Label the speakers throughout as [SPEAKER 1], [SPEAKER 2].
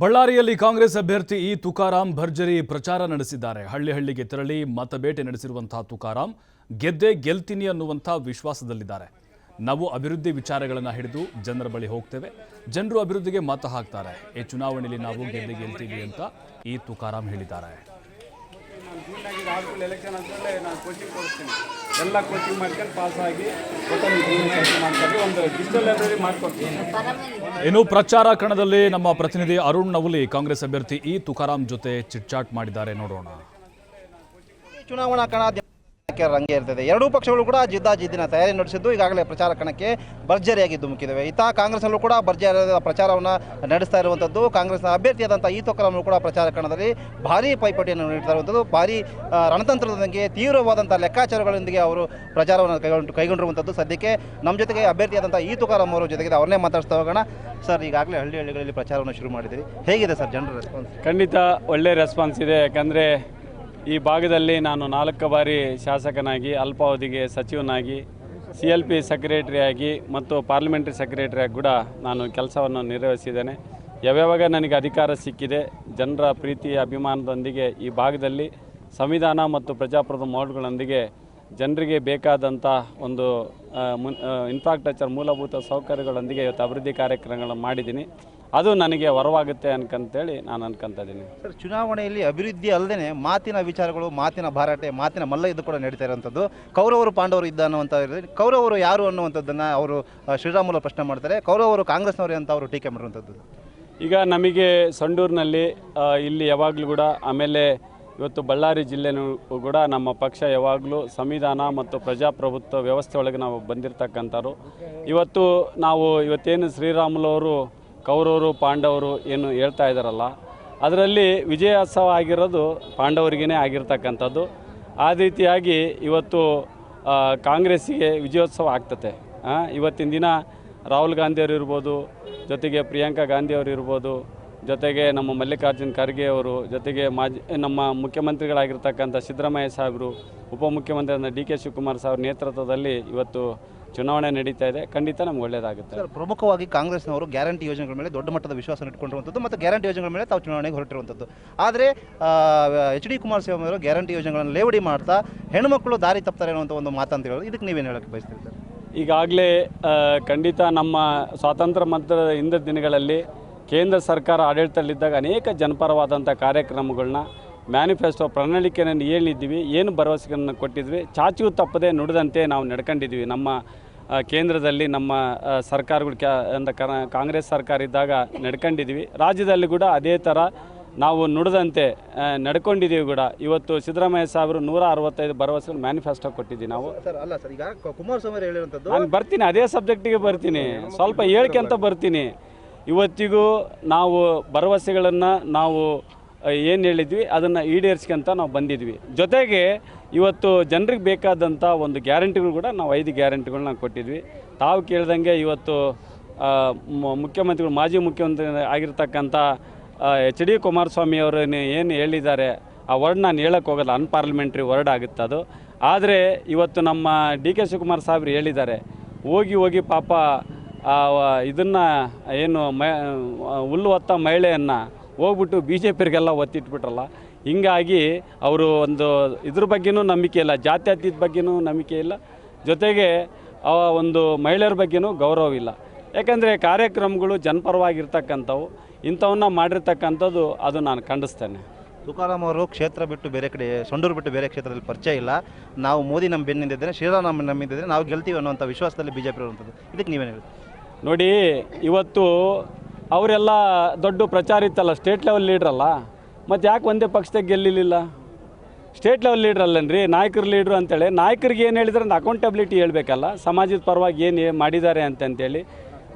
[SPEAKER 1] ಬಳ್ಳಾರಿಯಲ್ಲಿ ಕಾಂಗ್ರೆಸ್ ಅಭ್ಯರ್ಥಿ ಇ ತುಕಾರಾಂ ಭರ್ಜರಿ ಪ್ರಚಾರ ನಡೆಸಿದ್ದಾರೆ. ಹಳ್ಳಿ ಹಳ್ಳಿಗೆ ತೆರಳಿ ಮತಬೇಟೆ ನಡೆಸಿರುವಂತಹ ತುಕಾರಾಂ ಗೆದ್ದೆ ಗೆಲ್ತೀನಿ ಅನ್ನುವಂಥ ವಿಶ್ವಾಸದಲ್ಲಿದ್ದಾರೆ. ನಾವು ಅಭಿವೃದ್ಧಿ ವಿಚಾರಗಳನ್ನು ಹಿಡಿದು ಜನರ ಬಳಿ ಹೋಗ್ತೇವೆ. ಜನರು ಅಭಿವೃದ್ಧಿಗೆ ಮತ ಹಾಕ್ತಾರೆ. ಈ ಚುನಾವಣೆಯಲ್ಲಿ ನಾವು ಗೆದ್ದೆ ಗೆಲ್ತೀವಿ ಅಂತ ಇ ತುಕಾರಾಂ ಹೇಳಿದ್ದಾರೆ.
[SPEAKER 2] ನಾನು ಫೀಲ್ಡ್ ಆಗಿದೆ ಆದ್ಮೇಲೆ ಎಲೆಕ್ಷನ್ ಆದಮೇಲೆ ನಾನು ಕೋಚಿಂಗ್ ಕೊಡಿಸ್ತೀನಿ. ಎಲ್ಲ ಕೋಚಿಂಗ್ ಮಾಡ್ಕೊಂಡು ಪಾಸ್ ಮಾಡ್ಕೊಂಡು ಒಂದು ಡಿಜಿಟಲ್ ಲೈಬ್ರರಿ ಮಾಡ್ಕೊಡ್ತೀನಿ.
[SPEAKER 1] ಇನ್ನು ಪ್ರಚಾರ ಕಣದಲ್ಲಿ ನಮ್ಮ ಪ್ರತಿನಿಧಿ ಅರುಣ್ ನವಲಿ ಕಾಂಗ್ರೆಸ್ ಅಭ್ಯರ್ಥಿ ಇ ತುಕಾರಾಂ ಜೊತೆ ಚಿಟ್ಚಾಟ್ ಮಾಡಿದ್ದಾರೆ. ನೋಡೋಣ.
[SPEAKER 3] ಚುನಾವಣಾ ಕಣ ರಂಗೆ ಇರ್ತದೆ. ಎರಡೂ ಪಕ್ಷಗಳು ಕೂಡ ಜಿದ್ದಾಜಿದ್ದಿನ ತಯಾರಿ ನಡೆಸಿದ್ದು ಈಗಾಗಲೇ ಪ್ರಚಾರ ಕಣಕ್ಕೆ ಭರ್ಜರಿಯಾಗಿ ಧುಮುಕಿದ್ದಾವೆ ಇತ್ತ ಕಾಂಗ್ರೆಸ್ನಲ್ಲೂ ಕೂಡ ಭರ್ಜರಿಯಾದ ಪ್ರಚಾರವನ್ನು ನಡೆಸ್ತಾ ಇರುವಂಥದ್ದು ಕಾಂಗ್ರೆಸ್ನ ಅಭ್ಯರ್ಥಿಯಾದಂಥ ಈ ಕೂಡ ಪ್ರಚಾರ ಕಣದಲ್ಲಿ ಭಾರೀ ಪೈಪೋಟಿಯನ್ನು ನೀಡ್ತಾ ಇರುವಂಥದ್ದು ಭಾರೀ ರಣತಂತ್ರದೊಂದಿಗೆ ತೀವ್ರವಾದಂಥ ಲೆಕ್ಕಾಚಾರಗಳೊಂದಿಗೆ ಅವರು ಪ್ರಚಾರವನ್ನು ಕೈಗೊಂಡು ಕೈಗೊಂಡಿರುವಂಥದ್ದು ಸದ್ಯಕ್ಕೆ ನಮ್ಮ ಜೊತೆಗೆ ಅಭ್ಯರ್ಥಿಯಾದಂಥ ಈ ತುಕಾರಾಮ್ ಅವರ ಜೊತೆಗೆ ಅವರನ್ನೇ ಮಾತಾಡ್ತಾ ಹೋಗೋಣ. ಸರ್, ಈಗಾಗಲೇ ಹಳ್ಳಿ ಹಳ್ಳಿಗಳಲ್ಲಿ ಪ್ರಚಾರವನ್ನು ಶುರು ಮಾಡಿದ್ದೀವಿ ಹೇಗಿದೆ ಸರ್, ಜನರ ರೆಸ್ಪಾನ್ಸ್
[SPEAKER 2] ಖಂಡಿತ ಒಳ್ಳೆ ರೆಸ್ಪಾನ್ಸ್ ಇದೆ. ಯಾಕಂದರೆ ಈ ಭಾಗದಲ್ಲಿ ನಾನು ನಾಲ್ಕು ಬಾರಿ ಶಾಸಕನಾಗಿ, ಅಲ್ಪಾವಧಿಗೆ ಸಚಿವನಾಗಿ ಸಿ ಎಲ್ ಪಿ ಸೆಕ್ರೆಟರಿಯಾಗಿ ಮತ್ತು ಪಾರ್ಲಿಮೆಂಟ್ರಿ ಸೆಕ್ರೆಟರಿಯಾಗಿ ಕೂಡ ನಾನು ಕೆಲಸವನ್ನು ನಿರ್ವಹಿಸಿದ್ದೇನೆ. ಯಾವ್ಯಾವಾಗ ನನಗೆ ಅಧಿಕಾರ ಸಿಕ್ಕಿದೆ, ಜನರ ಪ್ರೀತಿ ಅಭಿಮಾನದೊಂದಿಗೆ ಈ ಭಾಗದಲ್ಲಿ ಸಂವಿಧಾನ ಮತ್ತು ಪ್ರಜಾಪ್ರಭುತ್ವ ಮೌಲ್ಯಗಳೊಂದಿಗೆ ಜನರಿಗೆ ಬೇಕಾದಂಥ ಒಂದು ಮುನ್ ಇನ್ಫ್ರಾಸ್ಟ್ರಕ್ಚರ್ ಮೂಲಭೂತ ಸೌಕರ್ಯಗಳೊಂದಿಗೆ ಇವತ್ತು ಅಭಿವೃದ್ಧಿ ಕಾರ್ಯಕ್ರಮಗಳನ್ನು ಮಾಡಿದ್ದೀನಿ. ಅದು ನನಗೆ ವರವಾಗುತ್ತೆ ಅನ್ಕಂತೇಳಿ ನಾನು ಅನ್ಕೊಂತ ಇದ್ದೀನಿ.
[SPEAKER 3] ಸರ್ ಚುನಾವಣೆಯಲ್ಲಿ ಅಭಿವೃದ್ಧಿ ಅಲ್ಲದೆ ಮಾತಿನ ವಿಚಾರಗಳು ಮಾತಿನ ಭಾರಾಟೆ ಮಾತಿನ ಮಲ್ಲ ಇದು ಕೂಡ ನಡೀತಾ ಇರುವಂಥದ್ದು. ಕೌರವರು ಪಾಂಡವರು ಇದ್ದ ಅನ್ನುವಂಥ ಕೌರವರು ಯಾರು ಅನ್ನುವಂಥದ್ದನ್ನು ಅವರು ಶ್ರೀರಾಮುಲ ಶ್ರೀರಾಮುಲು ಪ್ರಶ್ನೆ ಮಾಡ್ತಾರೆ. ಕೌರವರು ಕಾಂಗ್ರೆಸ್ನವರು ಅಂತ ಅವರು ಟೀಕೆ ಮಾಡಿರುವಂಥದ್ದು.
[SPEAKER 2] ಈಗ ನಮಗೆ ಸಂಡೂರಿನಲ್ಲಿ ಇಲ್ಲಿ ಯಾವಾಗಲೂ ಕೂಡ ಆಮೇಲೆ ಇವತ್ತು ಬಳ್ಳಾರಿ ಜಿಲ್ಲೆನೂ ಕೂಡ ನಮ್ಮ ಪಕ್ಷ ಯಾವಾಗಲೂ ಸಂವಿಧಾನ ಮತ್ತು ಪ್ರಜಾಪ್ರಭುತ್ವ ವ್ಯವಸ್ಥೆ ಒಳಗೆ ನಾವು ಬಂದಿರತಕ್ಕಂಥವ್ರು. ಇವತ್ತು ನಾವು ಇವತ್ತೇನು ಶ್ರೀರಾಮುಲವರು ಕೌರವರು, ಪಾಂಡವರು ಏನು ಹೇಳ್ತಾ ಇದ್ದಾರಲ್ಲ, ಅದರಲ್ಲಿ ವಿಜಯೋತ್ಸವ ಆಗಿರೋದು ಪಾಂಡವರಿಗೇ ಆಗಿರ್ತಕ್ಕಂಥದ್ದು. ಆ ರೀತಿಯಾಗಿ ಇವತ್ತು ಕಾಂಗ್ರೆಸ್ಸಿಗೆ ವಿಜಯೋತ್ಸವ ಆಗ್ತದೆ ಇವತ್ತಿನ ದಿನ ರಾಹುಲ್ ಗಾಂಧಿಯವರು ಇರ್ಬೋದು, ಜೊತೆಗೆ ಪ್ರಿಯಾಂಕಾ ಗಾಂಧಿಯವರು ಇರ್ಬೋದು ಜೊತೆಗೆ ನಮ್ಮ ಮಲ್ಲಿಕಾರ್ಜುನ್ ಖರ್ಗೆ ಅವರು ಜೊತೆಗೆ ಮಾಜಿ ನಮ್ಮ ಮುಖ್ಯಮಂತ್ರಿಗಳಾಗಿರ್ತಕ್ಕಂಥ ಸಿದ್ದರಾಮಯ್ಯ ಸಾಹೇಬರು ಉಪಮುಖ್ಯಮಂತ್ರಿ ಡಿ ಕೆ ಶಿವಕುಮಾರ್ ಸಾಹೇಬ್ರ ನೇತೃತ್ವದಲ್ಲಿ ಇವತ್ತು ಚುನಾವಣೆ ನಡೀತಾ ಇದೆ. ಖಂಡಿತ ನಮ್ಗೆ ಒಳ್ಳೆಯದಾಗುತ್ತೆ
[SPEAKER 3] ಸರ್ ಪ್ರಮುಖವಾಗಿ ಕಾಂಗ್ರೆಸ್ನವರು ಗ್ಯಾರಂಟಿ ಯೋಜನೆಗಳ ಮೇಲೆ ದೊಡ್ಡ ಮಟ್ಟದ ವಿಶ್ವಾಸ ಇಟ್ಕೊಂಡಿರುವಂಥದ್ದು ಮತ್ತು ಗ್ಯಾರಂಟಿ ಯೋಜನೆಗಳ ಮೇಲೆ ತಾವು ಚುನಾವಣೆಗೆ ಹೊರಟಿರುವಂಥದ್ದು. ಆದರೆ ಎಚ್ ಡಿ ಕುಮಾರಸ್ವಾಮಿ ಅವರು ಗ್ಯಾರಂಟಿ ಯೋಜನೆಗಳನ್ನು ಲೇವಡಿ ಮಾಡ್ತಾ ಹೆಣ್ಮಕ್ಳು ದಾರಿ ತಪ್ತಾರೆ ಅನ್ನುವಂಥ ಒಂದು ಮಾತಂತ ಹೇಳೋದು ಇದಕ್ಕೆ ನೀವೇನು ಹೇಳಕ್ಕೆ ಬಯಸ್ತೀರಿ ಸರ್?
[SPEAKER 2] ಈಗಾಗಲೇ ಖಂಡಿತ ನಮ್ಮ ಸ್ವಾತಂತ್ರ್ಯ ಮಂತ್ರದ ಹಿಂದಿನ ದಿನಗಳಲ್ಲಿ ಕೇಂದ್ರ ಸರ್ಕಾರ ಆಡಳಿತದಲ್ಲಿದ್ದಾಗ ಅನೇಕ ಜನಪರವಾದಂಥ ಕಾರ್ಯಕ್ರಮಗಳನ್ನ ಮ್ಯಾನಿಫೆಸ್ಟೋ ಪ್ರಣಾಳಿಕೆಯನ್ನು ಹೇಳಿದ್ವಿ ಏನು ಭರವಸೆಗಳನ್ನು ಕೊಟ್ಟಿದ್ವಿ ಚಾಚು ತಪ್ಪದೆ ನುಡಿದಂತೆ ನಾವು ನಡ್ಕೊಂಡಿದ್ವಿ ನಮ್ಮ ಕೇಂದ್ರದಲ್ಲಿ ನಮ್ಮ ಸರ್ಕಾರಗಳು ಕ್ಯಾ ಅಂತ ಕಾಂಗ್ರೆಸ್ ಸರ್ಕಾರ ಇದ್ದಾಗ ನಡ್ಕೊಂಡಿದ್ವಿ ರಾಜ್ಯದಲ್ಲಿ ಕೂಡ ಅದೇ ಥರ ನಾವು ನುಡಿದಂತೆ ನಡ್ಕೊಂಡಿದ್ದೀವಿ ಕೂಡ. ಇವತ್ತು ಸಿದ್ದರಾಮಯ್ಯ ಸಾಹೇಬರು ನೂರ ಅರವತ್ತೈದು ಭರವಸೆಗಳು ಮ್ಯಾನಿಫೆಸ್ಟೋ ಕೊಟ್ಟಿದ್ದೀವಿ ನಾವು.
[SPEAKER 3] ಸರ್ ಅಲ್ಲ ಸರ್ ಈಗ ಕುಮಾರಸ್ವಾಮಿ ಹೇಳಿರುವಂಥದ್ದು
[SPEAKER 2] ನಾನು ಬರ್ತೀನಿ ಅದೇ ಸಬ್ಜೆಕ್ಟಿಗೆ ಬರ್ತೀನಿ. ಸ್ವಲ್ಪ ಹೇಳ್ಕೊಂತ ಬರ್ತೀನಿ. ಇವತ್ತಿಗೂ ನಾವು ಭರವಸೆಗಳನ್ನು ನಾವು ಏನು ಹೇಳಿದ್ವಿ, ಅದನ್ನು ಈಡೇರಿಸ್ಕೊಂತ ನಾವು ಬಂದಿದ್ವಿ. ಜೊತೆಗೆ ಇವತ್ತು ಜನರಿಗೆ ಬೇಕಾದಂಥ ಒಂದು ಗ್ಯಾರಂಟಿಗಳು ಕೂಡ ನಾವು ಐದು ಗ್ಯಾರಂಟಿಗಳನ್ನ ಕೊಟ್ಟಿದ್ವಿ. ತಾವು ಕೇಳ್ದಂಗೆ ಇವತ್ತು ಮುಖ್ಯಮಂತ್ರಿಗಳು, ಮಾಜಿ ಮುಖ್ಯಮಂತ್ರಿ ಆಗಿರ್ತಕ್ಕಂಥ ಎಚ್ ಡಿ ಕುಮಾರಸ್ವಾಮಿ ಅವರು ಏನು ಹೇಳಿದ್ದಾರೆ, ಆ ವರ್ಡ್ ನಾನು ಹೇಳಕ್ಕೆ ಹೋಗಲ್ಲ ಅನ್ಪಾರ್ಲಿಮೆಂಟ್ರಿ ವರ್ಡ್ ಆಗುತ್ತೆ ಅದು. ಆದರೆ ಇವತ್ತು ನಮ್ಮ ಡಿ ಕೆ ಶಿವಕುಮಾರ್ ಸಾಹೇಬ್ರು ಹೇಳಿದ್ದಾರೆ, ಹೋಗಿ ಹೋಗಿ ಪಾಪ ಇದನ್ನು ಏನು ಮ ಹುಲ್ಲು ಹೊತ್ತ ಮಹಿಳೆಯನ್ನು ಹೋಗ್ಬಿಟ್ಟು ಬಿ ಜೆ ಪಿರಿಗೆಲ್ಲ ಒತ್ತಿಟ್ಬಿಟ್ರಲ್ಲ, ಹಿಂಗಾಗಿ ಅವರು ಒಂದು ಇದ್ರ ಬಗ್ಗೆನೂ ನಂಬಿಕೆ ಇಲ್ಲ, ಜಾತ್ಯತೀತ ಬಗ್ಗೆನೂ ನಂಬಿಕೆ ಇಲ್ಲ, ಜೊತೆಗೆ ಆ ಒಂದು ಮಹಿಳೆಯರ ಬಗ್ಗೆನೂ ಗೌರವ ಇಲ್ಲ. ಯಾಕಂದರೆ ಕಾರ್ಯಕ್ರಮಗಳು ಜನಪರವಾಗಿರ್ತಕ್ಕಂಥವು, ಇಂಥವನ್ನ ಮಾಡಿರ್ತಕ್ಕಂಥದ್ದು ಅದು ನಾನು ಖಂಡಿಸ್ತೇನೆ.
[SPEAKER 3] ತುಕಾರಾಮ್ ಅವರು ಕ್ಷೇತ್ರ ಬಿಟ್ಟು ಬೇರೆ ಕಡೆ, ಸೊಂಡೂರು ಬಿಟ್ಟು ಬೇರೆ ಕ್ಷೇತ್ರದಲ್ಲಿ ಪರಿಚಯ ಇಲ್ಲ. ನಾವು ಮೋದಿ ನಮ್ಮ ಬೆನ್ನಿಂದಿದ್ದರೆ ಶ್ರೀರಾಮ್ ನಮ್ಮ ನಾವು ಗೆಲ್ತೀವಿ ಅನ್ನೋಂಥ ವಿಶ್ವಾಸದಲ್ಲಿ ಬಿ ಜೆ ಪಿ ಇರುವಂಥದ್ದು. ಇದಕ್ಕೆ ನೀವೇನು ಹೇಳ್ತೀವಿ
[SPEAKER 2] ನೋಡಿ, ಇವತ್ತು ಅವರೆಲ್ಲ ದೊಡ್ಡ ಪ್ರಚಾರ ಇತ್ತಲ್ಲ ಸ್ಟೇಟ್ ಲೆವೆಲ್ ಲೀಡ್ರಲ್ಲ ಮತ್ತು ಯಾಕೆ ಒಂದೇ ಪಕ್ಷದಾಗ ಗೆಲ್ಲಿಲಿಲ್ಲ? ಸ್ಟೇಟ್ ಲೆವೆಲ್ ಲೀಡ್ರ್ ಅಲ್ಲನ್ರಿ, ನಾಯಕರು ಲೀಡ್ರು ಅಂತೇಳಿ. ನಾಯಕರಿಗೆ ಏನು ಹೇಳಿದ್ರೆ ಅಂದ್ರೆ ಅಕೌಂಟಬಿಲಿಟಿ ಹೇಳಬೇಕಲ್ಲ, ಸಮಾಜದ ಪರವಾಗಿ ಏನು ಮಾಡಿದ್ದಾರೆ ಅಂತಂತೇಳಿ.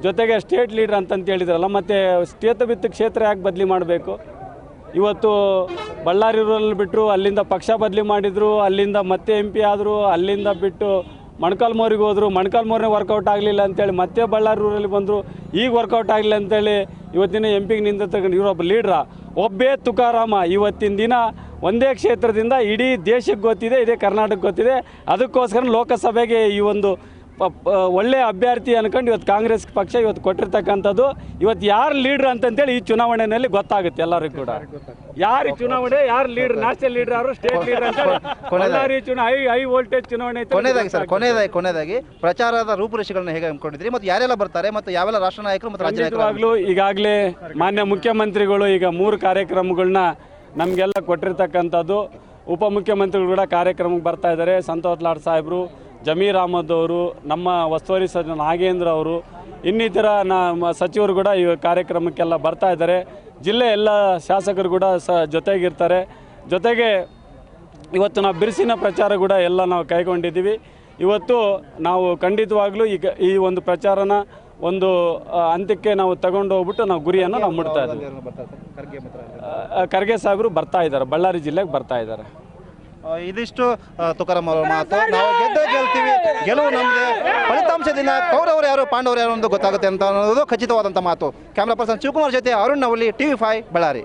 [SPEAKER 2] ಜೊತೆಗೆ ಸ್ಟೇಟ್ ಲೀಡ್ರ್ ಅಂತಂತ ಹೇಳಿದ್ರಲ್ಲ, ಮತ್ತು ಸ್ಟೇತ ಬಿತ್ತು ಕ್ಷೇತ್ರ ಯಾಕೆ ಬದಲಿ ಮಾಡಬೇಕು? ಇವತ್ತು ಬಳ್ಳಾರಿ ರೂರಲ್ಲಿ ಬಿಟ್ಟರು ಅಲ್ಲಿಂದ ಪಕ್ಷ ಬದಲಿ ಮಾಡಿದರು, ಅಲ್ಲಿಂದ ಮತ್ತೆ ಎಂ ಪಿ ಆದರು, ಅಲ್ಲಿಂದ ಬಿಟ್ಟು ಮೊಣಕಾಲ್ಮೂರಿಗೆ ಹೋದರು ಮೊಣಕಾಲ್ಮೂರನೇ ವರ್ಕೌಟ್ ಆಗಲಿಲ್ಲ ಅಂತೇಳಿ ಮತ್ತೆ ಬಳ್ಳಾರಿ ಊರಲ್ಲಿ ಬಂದರು, ಈಗ ವರ್ಕೌಟ್ ಆಗಲಿಲ್ಲ ಅಂತೇಳಿ ಇವತ್ತಿನ ಎಂ ಪಿಗೆ ತಗೊಂಡು ಇವರೊಬ್ಬ ಲೀಡ್ರ ಒಬ್ಬೇ ತುಕಾರಾಮ, ಇವತ್ತಿನ ದಿನ ಒಂದೇ ಕ್ಷೇತ್ರದಿಂದ ಇಡೀ ದೇಶಕ್ಕೆ ಗೊತ್ತಿದೆ, ಇದೇ ಕರ್ನಾಟಕ ಗೊತ್ತಿದೆ. ಅದಕ್ಕೋಸ್ಕರ ಲೋಕಸಭೆಗೆ ಈ ಒಂದು ಒಳ್ಳೆ ಅಭ್ಯರ್ಥಿ ಅನ್ಕೊಂಡು ಇವತ್ತು ಕಾಂಗ್ರೆಸ್ ಪಕ್ಷ ಇವತ್ತು ಕೊಟ್ಟಿರ್ತಕ್ಕಂಥದ್ದು. ಇವತ್ತು ಯಾರು ಲೀಡ್ರ್ ಅಂತಂತೇಳಿ ಈ ಚುನಾವಣೆಯಲ್ಲಿ ಗೊತ್ತಾಗುತ್ತೆ ಎಲ್ಲರಿಗೂ ಕೂಡ. ಯಾರು ಚುನಾವಣೆ ಯಾರು ಲೀಡರ್ ನ್ಯಾಷನಲ್ ಲೀಡರ್ ಅವರು ಸ್ಟೇಟ್ ಲೀಡರ್ ಅಂತ ಹೈ ಹೈ ವೋಲ್ಟೇಜ್ ಚುನಾವಣೆ.
[SPEAKER 3] ಕೊನೆಯದಾಗಿ ಸರ್ ಕೊನೆಯದಾಗಿ ಕೊನೆಯದಾಗಿ ಪ್ರಚಾರದ ರೂಪುರೇಷೆಗಳನ್ನ ಹೇಗೆ ಹಮ್ಮಿಕೊಂಡಿದ್ರಿ? ಮತ್ತು ಯಾರೆಲ್ಲ ಬರ್ತಾರೆ? ಮತ್ತು ಯಾವೆಲ್ಲ ರಾಷ್ಟ್ರ ನಾಯಕರು ಮತ್ತು ರಾಜ್ಯ ನಾಯಕರು
[SPEAKER 2] ಖಂಡಿತವಾಗ್ಲೂ ಈಗಾಗಲೇ ಮಾನ್ಯ ಮುಖ್ಯಮಂತ್ರಿಗಳು ಈಗ ಮೂರು ಕಾರ್ಯಕ್ರಮಗಳನ್ನ ನಮಗೆಲ್ಲ ಕೊಟ್ಟಿರ್ತಕ್ಕಂಥದ್ದು. ಉಪಮುಖ್ಯಮಂತ್ರಿಗಳು ಕೂಡ ಕಾರ್ಯಕ್ರಮಕ್ಕೆ ಬರ್ತಾ ಇದ್ದಾರೆ. ಸಂತೋಷ್ ಲಾಡ್ ಸಾಹೇಬರು ಜಮೀರ್ ಅಹಮದ್ ಅವರು ನಮ್ಮ ಉಸ್ತುವಾರಿ ಸಚಿವ ನಾಗೇಂದ್ರ ಅವರು ಇನ್ನಿತರ ನಮ್ಮ ಸಚಿವರು ಕೂಡ ಈ ಕಾರ್ಯಕ್ರಮಕ್ಕೆಲ್ಲ ಬರ್ತಾ ಇದ್ದಾರೆ. ಜಿಲ್ಲೆ ಎಲ್ಲ ಶಾಸಕರು ಕೂಡ ಸ ಜೊತೆಗಿರ್ತಾರೆ. ಜೊತೆಗೆ ಇವತ್ತು ನಾವು ಬಿರುಸಿನ ಪ್ರಚಾರ ಕೂಡ ಎಲ್ಲ ನಾವು ಕೈಗೊಂಡಿದ್ದೀವಿ. ಇವತ್ತು ನಾವು ಖಂಡಿತವಾಗ್ಲೂ ಈಗ ಈ ಒಂದು ಪ್ರಚಾರನ ಒಂದು ಅಂತ್ಯಕ್ಕೆ ನಾವು ತಗೊಂಡು ಹೋಗ್ಬಿಟ್ಟು ನಾವು ಗುರಿಯನ್ನು ನಾವು ಮುಟ್ತಾ ಇದ್ದೀವಿ. ಖರ್ಗೆ ಸಾಹೇಬರು ಬರ್ತಾ ಇದ್ದಾರೆ ಬಳ್ಳಾರಿ ಜಿಲ್ಲೆಗೆ ಬರ್ತಾ ಇದ್ದಾರೆ.
[SPEAKER 3] ಇದಿಷ್ಟು ತುಕಾರಾಮ್ ಅವರ ಮಾತು. ನಾವು ಗೆದ್ದೇ ಗೆಲ್ತೀವಿ. ಗೆಲುವು ನಮಗೆ ಫಲಿತಾಂಶದಿಂದ ಕೌರವರು ಯಾರು, ಪಾಂಡವರು ಯಾರು ಅಂತ ಗೊತ್ತಾಗುತ್ತೆ ಅಂತ ಅನ್ನೋದು ಖಚಿತವಾದಂಥ ಮಾತು. ಕ್ಯಾಮ್ರಾ ಪರ್ಸನ್ ಶಿವಕುಮಾರ್ ಜೊತೆ ಅರುಣ್ ನವಲಿ, ಟಿವಿ ಫೈವ್, ಬಳ್ಳಾರಿ.